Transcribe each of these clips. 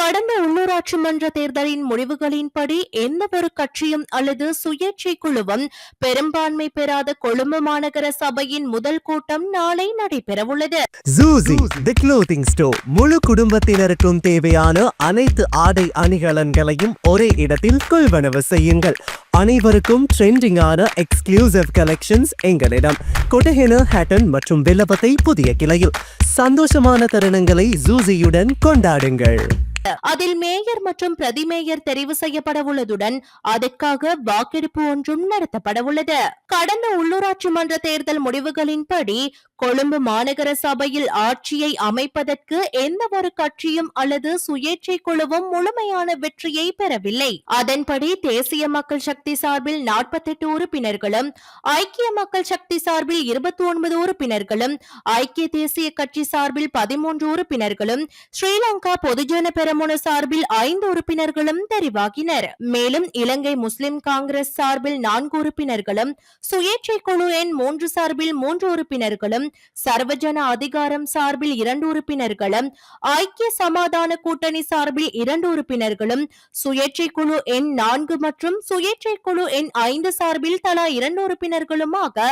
கடந்த உள்ளூராட்சி மன்ற தேர்தலின் முடிவுகளின்படி எந்தவொரு கட்சியும் அல்லது சுயேட்சை குழுவும் பெரும்பான்மை பெறாத கொழும்பு மாநகர சபையின் முதல் கூட்டம் நாளை நடைபெறவுள்ளது. ஜூசி தி க்ளோதிங் ஸ்டோர் முழு குடும்பத்தினருக்கும் தேவையான அனைத்து ஆடை அணிகலன்களையும் ஒரே இடத்தில் கொள்வனவு செய்யுங்கள். அனைவருக்கும் ட்ரெண்டிங்கான எக்ஸ்க்ளூசிவ் கலெக்ஷன்ஸ் எங்களிடம். கொட்டஹென ஹேட்டன் மற்றும் வில்லபத்தை புதிய கிளையில். சந்தோஷமான தருணங்களை ஜூசியுடன் கொண்டாடுங்கள். அதில் மேயர் மற்றும் பிரதி மேயர் தெரிவு செய்யப்பட உள்ளதுடன் அதற்காக வாக்கெடுப்பு ஒன்றும் நடத்தப்பட உள்ளது கடந்த உள்ளூராட்சி மன்ற தேர்தல் முடிவுகளின்படி கொழும்பு மாநகர சபையில் ஆட்சியை அமைப்பதற்கு எந்த ஒரு கட்சியும் அல்லது சுயேட்சை குழுவும் முழுமையான வெற்றியை பெறவில்லை. அதன்படி தேசிய மக்கள் சக்தி சார்பில் நாற்பத்தெட்டு உறுப்பினர்களும் ஐக்கிய மக்கள் சக்தி சார்பில் இருபத்தி ஒன்பது உறுப்பினர்களும் ஐக்கிய தேசிய கட்சி சார்பில் பதிமூன்று உறுப்பினர்களும் ஸ்ரீலங்கா பொதுஜன பெற பெரமுன சார்பில் ஐந்து உறுப்பினர்களும் தெரிவாகினர். மேலும் இலங்கை முஸ்லிம் காங்கிரஸ் சார்பில் நான்கு உறுப்பினர்களும் சுயேட்சை குழு எண் மூன்று சார்பில் மூன்று உறுப்பினர்களும் சர்வஜன அதிகாரம் சார்பில் இரண்டு உறுப்பினர்களும் ஐக்கிய சமாதான கூட்டணி சார்பில் இரண்டு உறுப்பினர்களும் சுயேட்சை குழு எண் நான்கு மற்றும் சுயேட்சை குழு எண் ஐந்து சார்பில் தலா இரண்டு உறுப்பினர்களுமாக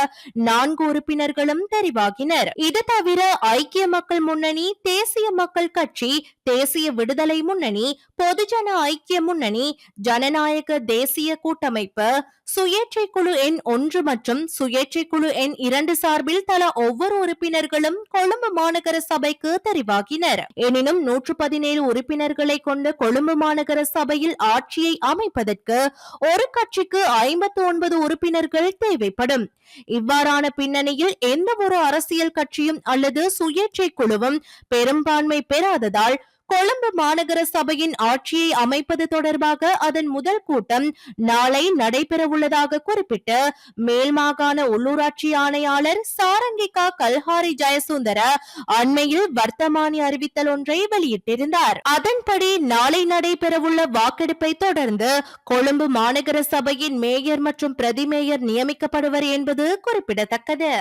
நான்கு உறுப்பினர்களும் தெரிவாகினர். இது தவிர ஐக்கிய மக்கள் முன்னணி தேசிய மக்கள் கட்சி தேசிய விடுதலை விடுதலை முன்னணி பொதுஜன ஐக்கிய முன்னணி ஜனநாயக தேசிய கூட்டமைப்பு சுயேட்சை குழு எண் ஒன்று மற்றும் சுயேட்சை குழு எண் இரண்டு சார்பில் தலா ஒவ்வொரு உறுப்பினர்களும் கொழும்பு மாநகர சபைக்கு தெரிவாகினர். எனினும் நூற்று பதினேழு உறுப்பினர்களை கொண்ட கொழும்பு மாநகர சபையில் ஆட்சியை அமைப்பதற்கு ஒரு கட்சிக்கு ஐம்பத்தி ஒன்பது உறுப்பினர்கள் தேவைப்படும். இவ்வாறான பின்னணியில் எந்த ஒரு அரசியல் கட்சியும் அல்லது சுயேட்சை குழுவும் பெரும்பான்மை பெறாததால் கொழும்பு மாநகர சபையின் ஆட்சியை அமைப்பது தொடர்பாக அதன் முதல் கூட்டம் நாளை நடைபெறவுள்ளதாக குறிப்பிட்டு மேல் மாகாண உள்ளூராட்சி ஆணையாளர் சாரங்கிகா கல்ஹாரி ஜெயசுந்தர அண்மையில் வர்த்தமானி அறிவித்தல் ஒன்றை வெளியிட்டிருந்தார். அதன்படி நாளை நடைபெறவுள்ள வாக்கெடுப்பை தொடர்ந்து கொழும்பு மாநகர சபையின் மேயர் மற்றும் பிரதிமேயர் நியமிக்கப்படுவர் என்பது குறிப்பிடத்தக்கது.